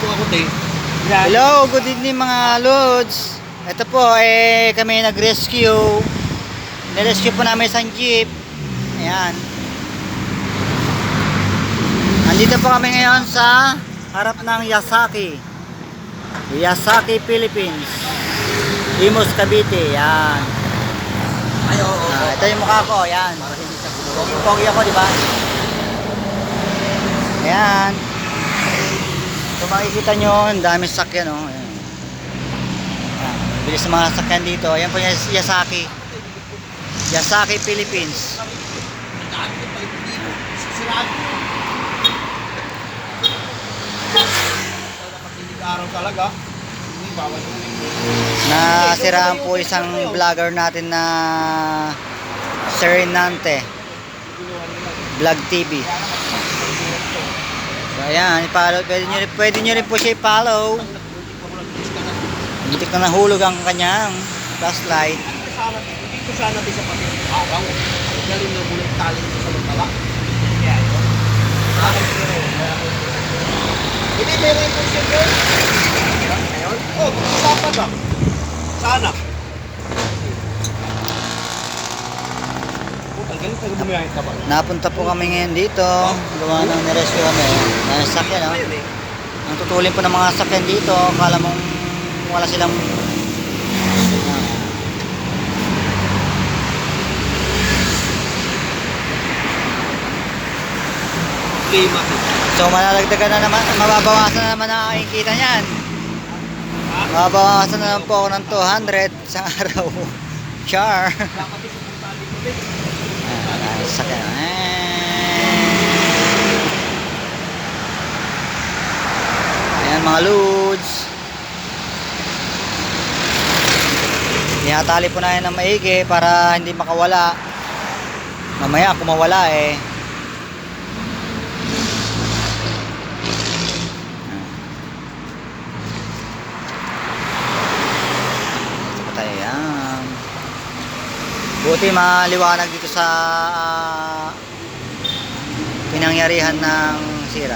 po ako, te. Hello, good evening mga Lods. Ito po, eh, kami nag-rescue. Nirescue po namin isang jeep. Ayan. Nandito po kami ngayon sa harap ng Yasaki. Yasaki, Philippines. Imus, Cavite. Yan. Ay, oo, oo. Ah, ito yung mukha ko. Yan. Para hindi siya gulo. Pogi-pogi ako, di ba? Ayan. Makikita nyo, ang dami sakyan, oh. Ayan. Bilis mga sakyan dito. Ayan po yung Yasaki. Yasaki, Philippines. Araw talaga. Nasiraan po isang vlogger natin na Serenante Vlog TV. Ayan, i-follow. Pwede nyo, pwede nyo rin po siya i-follow. Hindi ka nahulog ang kanyang flashlight. Dito sana din sa pati araw. Ang galing na bulat tali sa samantala. Yan. Hindi, meron yung question yun. Oo, oh, pag-usapan ba? Sana. Oh, ang galing taga bumiyahin ka ba? Napunta po kami ngayon dito. Gawa ng nirescue kami. Dahil sakyan, no? Eh. Ang tutulin po ng mga sakyan dito, akala mong wala silang. So malalagdagan na naman, mababawasan na naman ang aking kita niyan. Mababawasan na naman po ako ng 200 sa araw. Char. Ayan, sakyan. Ayan mga loads. Tinatali po na yan ng maigi para hindi makawala. Mamaya kung mawala eh. Ito pa tayo yan. Buti maliwanag dito sa ah, pinangyarihan ng sira.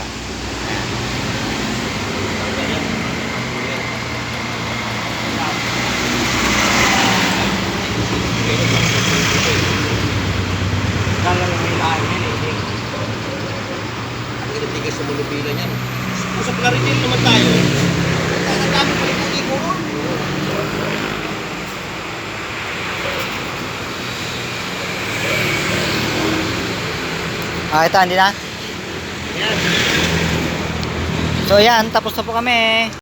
Ang initigay sa mulubila niyan. Usap na rin yun naman tayo. Ang dami pa rin puti ko. Ah, ito, hindi na? So yan, tapos na po kami.